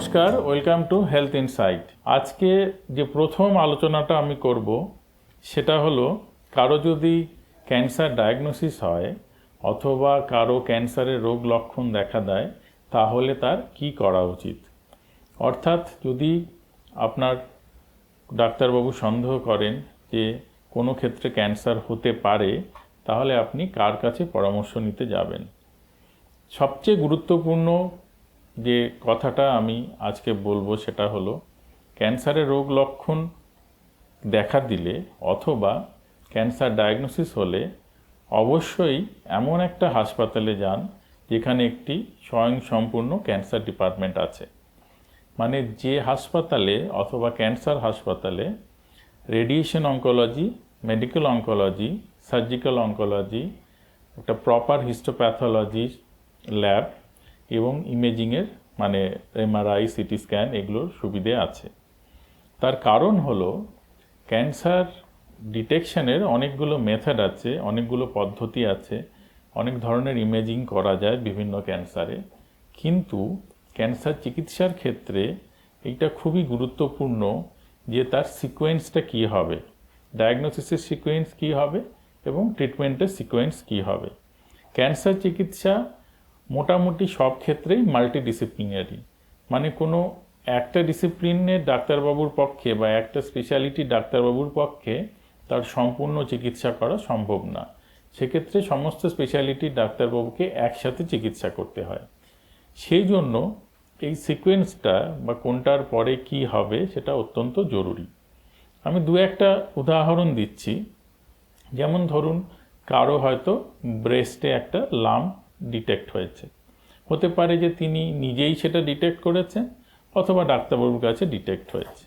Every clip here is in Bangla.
নমস্কার, ওয়েলকাম টু হেলথ ইনসাইট। আজকে যে প্রথম আলোচনাটা আমি করব, সেটা হলো, কারও যদি ক্যান্সার ডায়াগনোসিস হয়, অথবা কারও ক্যান্সারের রোগ লক্ষণ দেখা দেয়, তাহলে তার কি করা উচিত? অর্থাৎ যদি আপনার ডাক্তারবাবু সন্দেহ করেন যে কোনো ক্ষেত্রে ক্যান্সার হতে পারে, তাহলে আপনি কার কাছে পরামর্শ নিতে যাবেন? সবচেয়ে গুরুত্বপূর্ণ যে কথাটা আমি আজকে বলব সেটা হলো, ক্যান্সারের রোগ লক্ষণ দেখা দিলে অথবা ক্যান্সার ডায়াগনোসিস হলে অবশ্যই এমন একটা হাসপাতালে যান যেখানে একটি স্বয়ংসম্পূর্ণ ক্যান্সার ডিপার্টমেন্ট আছে। মানে যে হাসপাতালে অথবা ক্যান্সার হাসপাতালে radiation oncology medical oncology surgical oncology একটা প্রপার হিস্টোপ্যাথোলজি ল্যাব এবং ইমেজিংয়ের মানে এমআরআই, সিটি স্ক্যান এগুলোর সুবিধে আছে। তার কারণ হলো ক্যান্সার ডিটেকশনের অনেকগুলো মেথড আছে, অনেকগুলো পদ্ধতি আছে, অনেক ধরনের ইমেজিং করা যায় বিভিন্ন ক্যান্সারে। কিন্তু ক্যান্সার চিকিৎসার ক্ষেত্রে এইটা খুবই গুরুত্বপূর্ণ যে তার সিকোয়েন্সটা কী হবে, ডায়াগনোসিসের সিকোয়েন্স কী হবে এবং ট্রিটমেন্টের সিকোয়েন্স কী হবে। ক্যান্সার চিকিৎসা মোটামুটি সব ক্ষেত্রেই মাল্টিডিসিপ্লিনারি মানে কোনো একটা ডিসিপ্লিনের ডাক্তারবাবুর পক্ষে বা একটা স্পেশালিটি ডাক্তারবাবুর পক্ষে তার সম্পূর্ণ চিকিৎসা করা সম্ভব না। সেক্ষেত্রে সমস্ত স্পেশালিটি ডাক্তারবাবুকে একসাথে চিকিৎসা করতে হয়। সেই জন্য এই সিকোয়েন্সটা বা কোনটার পরে কি হবে সেটা অত্যন্ত জরুরি। আমি দু একটা উদাহরণ দিচ্ছি। যেমন ধরুন, কারও হয়তো ব্রেস্টে একটা লাম ডিটেক্ট হয়েছে। হতে পারে যে তিনি নিজেই সেটা ডিটেক্ট করেছেন অথবা ডাক্তারবাবুর কাছে ডিটেক্ট হয়েছে।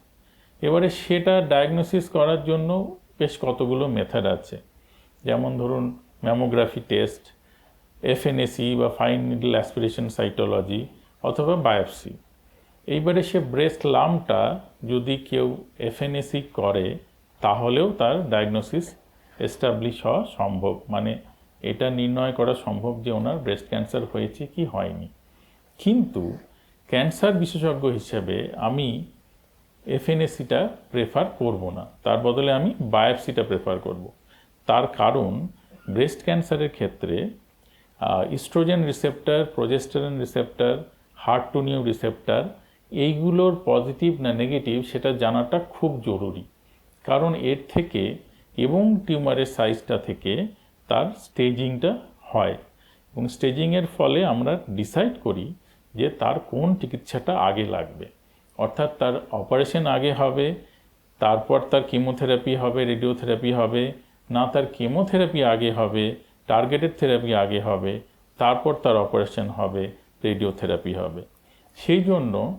এবারে সেটা ডায়াগনোসিস করার জন্য বেশ কতগুলো মেথড আছে। যেমন ধরুন ম্যামোগ্রাফি টেস্ট এফএনএসি বা ফাইন নিডল অ্যাসপিরেশন সাইটোলজি অথবা বায়োপসি এইবারে সে ব্রেস্ট লামটা যদি কেউ এফএনএসি করে, তাহলেও তার ডায়াগনোসিস এস্টাবলিশ হওয়া সম্ভব। মানে এটা নির্ণয় করা সম্ভব যে ওনার ব্রেস্ট ক্যান্সার হয়েছে কি হয়নি। কিন্তু ক্যান্সার বিশেষজ্ঞ হিসেবে আমি এফএনএসিটা প্রেফার করব না। তার বদলে আমি বায়োপসিটা প্রেফার করব। তার কারণ ব্রেস্ট ক্যান্সারের ক্ষেত্রে ইস্ট্রোজেন রিসেপ্টার প্রোজেস্টারেন রিসেপ্টার হার্ট টু নিউ রিসেপ্টার এইগুলোর পজিটিভ না নেগেটিভ সেটা জানাটা খুব জরুরি। কারণ এর থেকে এবং টিউমারের সাইজটা থেকে তার স্টেজিংটা হয়। এবং স্টেজিংয়ের ফলে আমরা ডিসাইড করি যে তার কোন চিকিৎসাটা আগে লাগবে। অর্থাৎ তার অপারেশন আগে হবে, তারপর তার কেমোথেরাপি হবে রেডিওথেরাপি হবে, না তার কেমোথেরাপি আগে হবে টার্গেটেড থেরাপি আগে হবে, তারপর তার অপারেশন হবে রেডিওথেরাপি হবে। সেই জন্য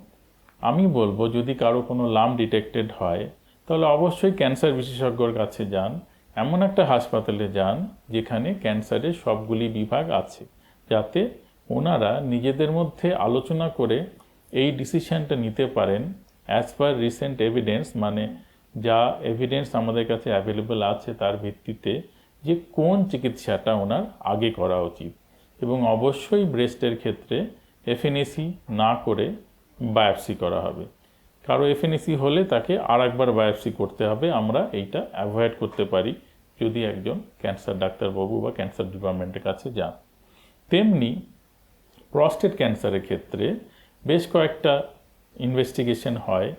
আমি বলব, যদি কারও কোনো লাম ডিটেক্টেড হয়, তাহলে অবশ্যই ক্যান্সার বিশেষজ্ঞর কাছে যান। এমন একটা হাসপাতালে যান যেখানে ক্যান্সারের সবগুলি বিভাগ আছে, যাতে ওনারা নিজেদের মধ্যে আলোচনা করে এই ডিসিশনটা নিতে পারেন অ্যাজ পার রিসেন্ট এভিডেন্স মানে যা এভিডেন্স আমাদের কাছে অ্যাভেলেবল আছে তার ভিত্তিতে যে কোন চিকিৎসাটা ওনার আগে করা উচিত। এবং অবশ্যই ব্রেস্টের ক্ষেত্রে এফএনএসি না করে বায়োপসি করা হবে। কারও এফএনএসি হলে তাকে আর একবার বায়োপসি করতে হবে, আমরা এইটা অ্যাভয়েড করতে পারি, যদি একজন ক্যান্সার ডাক্তারবাবু বা ক্যান্সার ডিপার্টমেন্টের কাছে যান। তেমনি প্রস্টেট ক্যান্সারের ক্ষেত্রে বেশ কয়েকটা ইনভেস্টিগেশন হয়,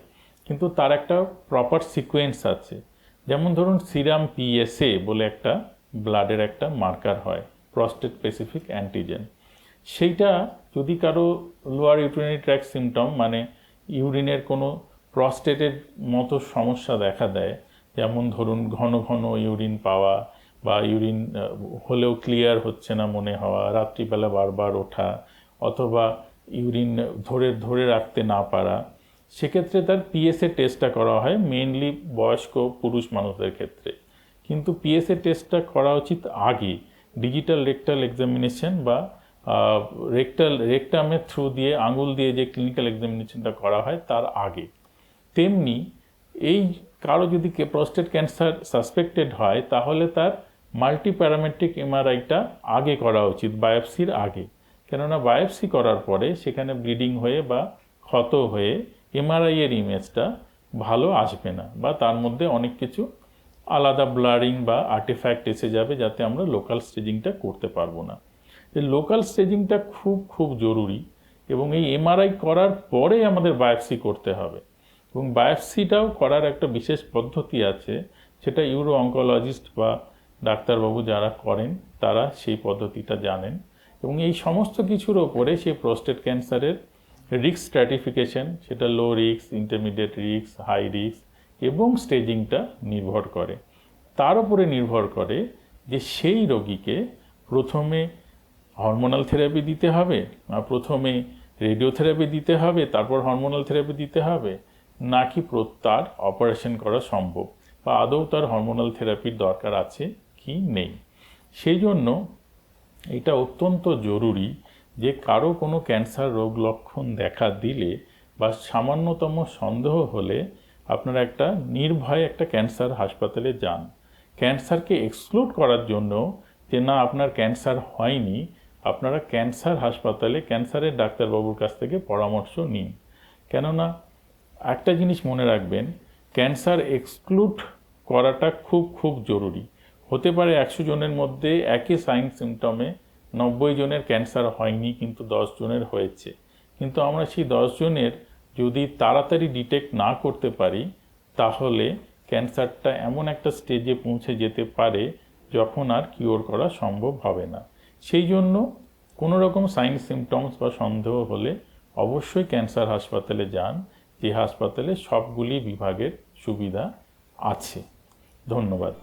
কিন্তু তার একটা প্রপার সিকোয়েন্স আছে। যেমন ধরুন সিরাম পিএসএ বলে একটা ব্লাডের একটা মার্কার হয় প্রস্টেট স্পেসিফিক অ্যান্টিজেন সেইটা যদি কারও লোয়ার ইউরিনারি ট্র্যাক সিমটম মানে ইউরিনের কোনো প্রস্টেটের মতো সমস্যা দেখা দেয়। যেমন ধরুন ঘন ঘন ইউরিন পাওয়া বা ইউরিন হলেও ক্লিয়ার হচ্ছে না মনে হওয়া, রাত্রিবেলা বারবার ওঠা অথবা ইউরিন ধরে ধরে রাখতে না পারা। সেক্ষেত্রে তার পিএসএ টেস্টটা করা হয় মেনলি বয়স্ক পুরুষ মানুষদের ক্ষেত্রে। কিন্তু পিএসএ টেস্টটা করা উচিত আগে। ডিজিটাল রেকটাল এক্সামিনেশন বা রেকটাল রেকটামের থ্রু দিয়ে, আঙুল দিয়ে যে ক্লিনিক্যাল এক্সামিনেশনটা করা হয় তার আগে। তেমনি এই কারও যদি প্রস্টেট ক্যান্সার সাসপেক্টেড হয়, তাহলে তার মাল্টি প্যারামেট্রিক এমআরআইটা আগে করা উচিত, বায়োপসির আগে। কেননা বায়োপসি করার পরে সেখানে ব্লিডিং হয়ে বা ক্ষত হয়ে এমআরআই এর ইমেজটা ভালো আসবে না, বা তার মধ্যে অনেক কিছু আলাদা ব্লারিং বা আর্টিফ্যাক্ট এসে যাবে যাতে আমরা লোকাল স্টেজিংটা করতে পারব না। এই লোকাল স্টেজিংটা খুব খুব জরুরি এবং এই এমআরআই করার পরে আমাদের বায়োপসি করতে হবে। এবং বায়োপসিটাও করার একটা বিশেষ পদ্ধতি আছে, সেটা ইউরো অঙ্কোলজিস্ট বা ডাক্তারবাবু যারা করেন, তারা সেই পদ্ধতিটা জানেন। এবং এই সমস্ত কিছুর ওপরে সেই প্রোস্টেট ক্যান্সারের রিক্স স্ট্র্যাটিফিকেশন সেটা লো রিক্স ইন্টারমিডিয়েট রিস্ক হাই রিস্ক এবং স্টেজিংটা নির্ভর করে। তার উপরে নির্ভর করে যে সেই রোগীকে প্রথমে হরমোনাল থেরাপি দিতে হবে না প্রথমে রেডিওথেরাপি দিতে হবে, তারপর হরমোনাল থেরাপি দিতে হবে, নাকি প্র- তার অপারেশন করা সম্ভব? বা আদৌ তার হরমোনাল থেরাপির দরকার আছে কি নেই? সেই জন্য এটা অত্যন্ত জরুরি যে কারও কোনো ক্যান্সার রোগ লক্ষণ দেখা দিলে বা সামান্যতম সন্দেহ হলে আপনারা একটা নির্ভয়ে একটা ক্যান্সার হাসপাতালে যান। ক্যান্সারকে এক্সক্লুড করার জন্য যে না, আপনার ক্যান্সার হয়নি আপনারা ক্যান্সার হাসপাতালে ক্যান্সারের ডাক্তারবাবুর কাছ থেকে পরামর্শ নিন। কেননা, একটা জিনিস মনে রাখবেন, ক্যান্সার এক্সক্লুড করাটা খুব খুব জরুরি। হতে পারে একশো জনের মধ্যে একই সাইন সিমটমে নব্বই জনের ক্যান্সার হয়নি, কিন্তু দশ জনের হয়েছে। কিন্তু আমরা সেই দশ জনের যদি তাড়াতাড়ি ডিটেক্ট না করতে পারি, তাহলে ক্যান্সারটা এমন একটা স্টেজে পৌঁছে যেতে পারে যখন আর কিওর করা সম্ভব হবে না। সেই জন্য কোনো রকম সাইন সিমটমস বা সন্দেহ হলে অবশ্যই ক্যান্সার হাসপাতালে যান। যে হাসপাতালে সবগুলি বিভাগের সুবিধা আছে। ধন্যবাদ।